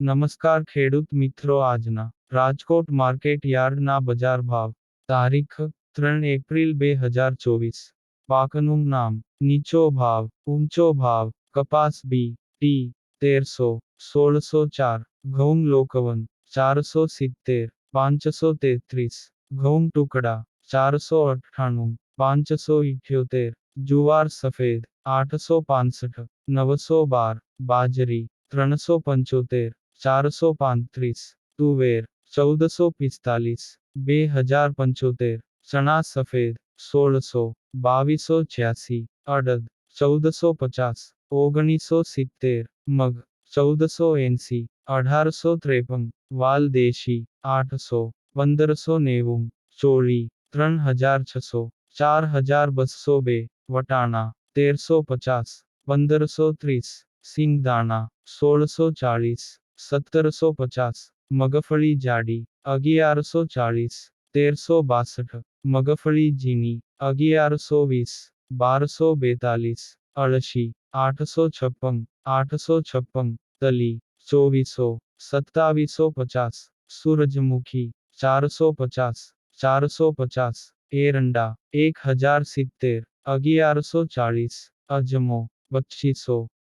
નમસ્કાર ખેડૂત મિત્રો આજના રાજકોટ માર્કેટ યાર્ડના બજાર ભાવ તારીખ ત્રણ એપ્રિલ બે હજાર ચોવીસ પાકનું નામ નીચો ભાવ ઊંચો ભાવ કપાસ બી ટી તેરસો સોળસો ચાર ઘઉં લોકવન ચારસો સિત્તેર પાંચસો તેત્રીસ ઘઉં ટુકડા ચારસો અઠ્ઠાણું પાંચસો ઇઠ્યોતેર જુવાર સફેદ આઠસો પાસઠ નવસો બાર બાજરી ત્રણસો પંચોતેર ચારસો પાંત્રીસ તુવેર ચૌદસો પિસ્તાલીસ બે હજાર પંચોતેર ચણા સફેદ સોળસો બાવીસો છ્યાસી અડદ ચૌદસો પચાસ ઓગણીસો સિત્તેર મગ ચૌદસો એંસી અઢારસો ત્રેપન વાલ દેશી આઠસો પંદરસો નેવું ચોળી ત્રણ હજાર છસો ચાર હજાર બસો બે વટાણા તેરસો પચાસ પંદરસો ત્રીસ સિંગદાણા સોળસો ચાળીસ સત્તરસો પચાસ મગફળી જાડી અગિયારસો ચાળીસ તેરસો બાસઠ મગફળી ઝીણી અગિયારસો વીસ બારસો બેતાલીસ અળશી આઠસો છપ્પન આઠસો છપ્પન તલી ચોવીસો સત્તાવીસો પચાસ સૂરજમુખી ચારસો પચાસ ચારસો પચાસ એરંડા એક હજાર સિત્તેર અગિયારસો ચાળીસ અજમો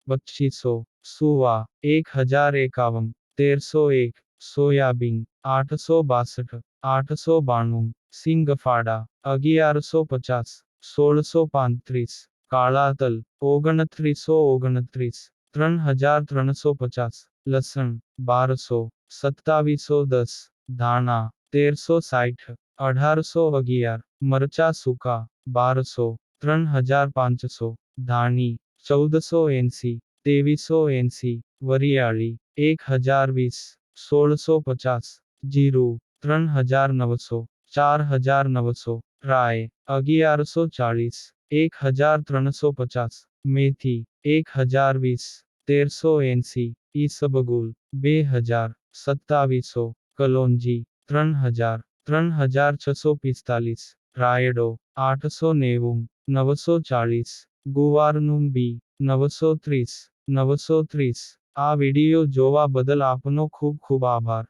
પચ્ચીસો પચ્ચીસો સુવા એક હજાર એકાવન તેરસો એક સોયાબીન આઠસો બાસઠ આઠસો બાણું સિંગફાડા અગિયારસો પચાસ સોળસો પાંત્રીસ કાળા તલ ઓગણત્રીસો ઓગણત્રીસ ત્રણ હજાર ત્રણસો પચાસ લસણ બારસો સત્તાવીસો દસ ધાણા તેરસો સાઠ અઢારસો અગિયાર મરચા સૂકા બારસો ત્રણ હજાર પાંચસો ધાણી ચૌદસો એંસી તેવીસો એંસી વરિયાળી એક હજાર વીસ સોળસો પચાસ જીરું ત્રણ હજાર નવસો ચાર હજાર નવસો રાય અગિયારસો ચાળીસ એક હજાર ત્રણસો પચાસ મેથી એક હજાર વીસ તેરસો એંસી ઈસબગુલ બે હજાર સત્તાવીસો કલોંજી ત્રણ હજાર ત્રણ હજાર છસો પિસ્તાલીસ રાયડો આઠસો નેવું નવસો ચાળીસ ગુવારનું બી નવસો ત્રીસ નવસો ત્રીસ. આ વીડિયો જોવા બદલ આપનો ખૂબ ખૂબ આભાર.